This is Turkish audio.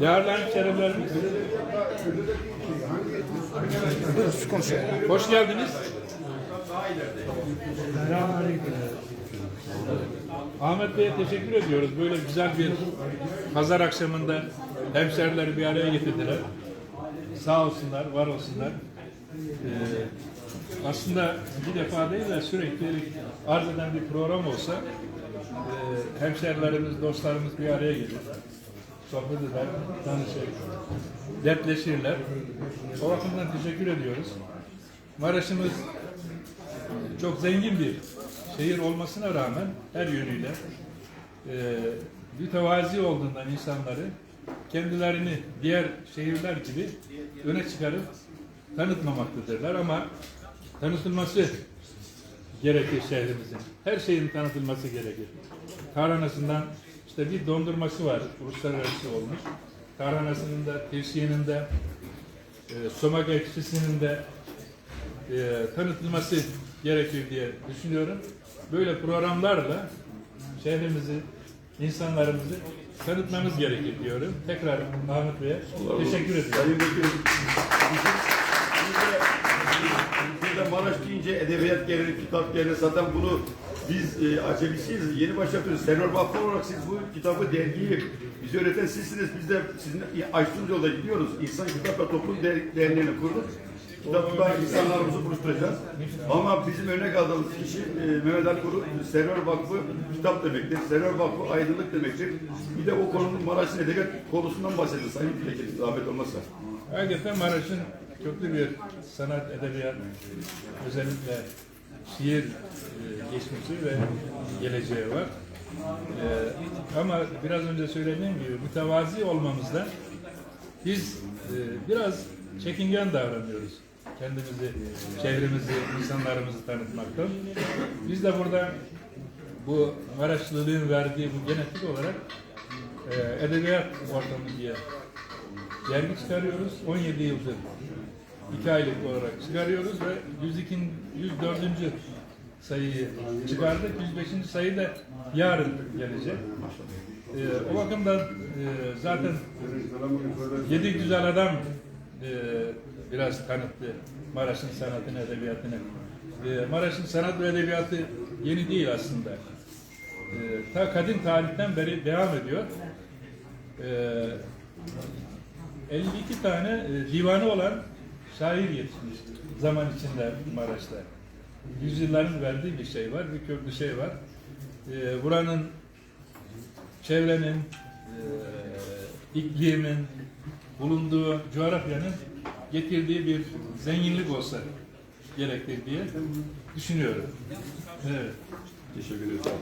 Değerli hemşehrilerimiz, hoş geldiniz. Ahmet Bey'e teşekkür ediyoruz. Böyle güzel bir pazar akşamında hemşerileri bir araya getirdiler. Sağ olsunlar, var olsunlar. Ee, aslında bir defa değil de sürekli arz eden bir program olsa e, hemşerilerimiz, dostlarımız bir araya gelir. Sohbet eder, tanışır, dertleşirler. O bakımdan teşekkür ediyoruz. Maraş'ımız çok zengin bir şehir olmasına rağmen her yönüyle e, mütevazi olduğundan insanları kendilerini diğer şehirler gibi öne çıkarıp tanıtmamaktadırlar ama tanıtılması gerekir şehrimizin. Her şeyin tanıtılması gerekir. Tarhanasından işte bir dondurması var, uluslararası olmuş. Tarhanasının da, tevsiyenin de, e, somak ekşisinin de e, tanıtılması gerekir diye düşünüyorum. Böyle programlarla şehrimizi, insanlarımızı tanıtmamız gerekir diyorum. Tekrar Ahmet Bey'e teşekkür ediyorum. Sayın Vekilim, biz de Maraş deyince edebiyat gelir, kitap gelir. Zaten bunu biz e, acemisiyiz, yeni başlatıyoruz. Senor Vakfı olarak siz bu kitabı, dergiyi bize öğreten sizsiniz. Biz de sizin açtığınız yolda gidiyoruz. İnsan Kitap ve Toplum Der- Derneği'ni kurduk. Kitapta insanlarımızı buluşturacağız. Ama bizim örnek aldığımız kişi e, Mehmet Ali Kuru, Server Vakfı kitap demektir. Server Vakfı aydınlık demektir. Bir de o konunun Maraş'ın edebiyat konusundan bahsedin Sayın Vekilim, zahmet olmazsa. Hakikaten Maraş'ın köklü bir sanat, edebiyat, özellikle şiir e, geçmişi ve geleceği var. E, ama biraz önce söylediğim gibi mütevazi olmamızdan biz e, biraz çekingen davranıyoruz. Kendimizi, şehrimizi, insanlarımızı tanıtmaktan. Biz de burada bu Maraşlılığın verdiği bu genetik olarak edebiyat ortamı diye dergi çıkarıyoruz. 17 yıldır 2 aylık olarak çıkarıyoruz ve 102. 104. sayıyı çıkardık. 105. sayı da yarın gelecek. Ee, o bakımdan e, zaten Yedi Güzel Adam e, biraz tanıttı Maraş'ın sanatını, edebiyatını. E, Maraş'ın sanat ve edebiyatı yeni değil aslında. E, ta kadim tarihten beri devam ediyor. E, 52 tane e, divanı olan şair yetişmiş zaman içinde Maraş'ta. Yüzyılların verdiği bir şey var, bir köklü şey var. E, buranın çevrenin, e, iklimin, bulunduğu coğrafyanın getirdiği bir zenginlik olsa gerektir diye düşünüyorum. Evet. Teşekkür ederim.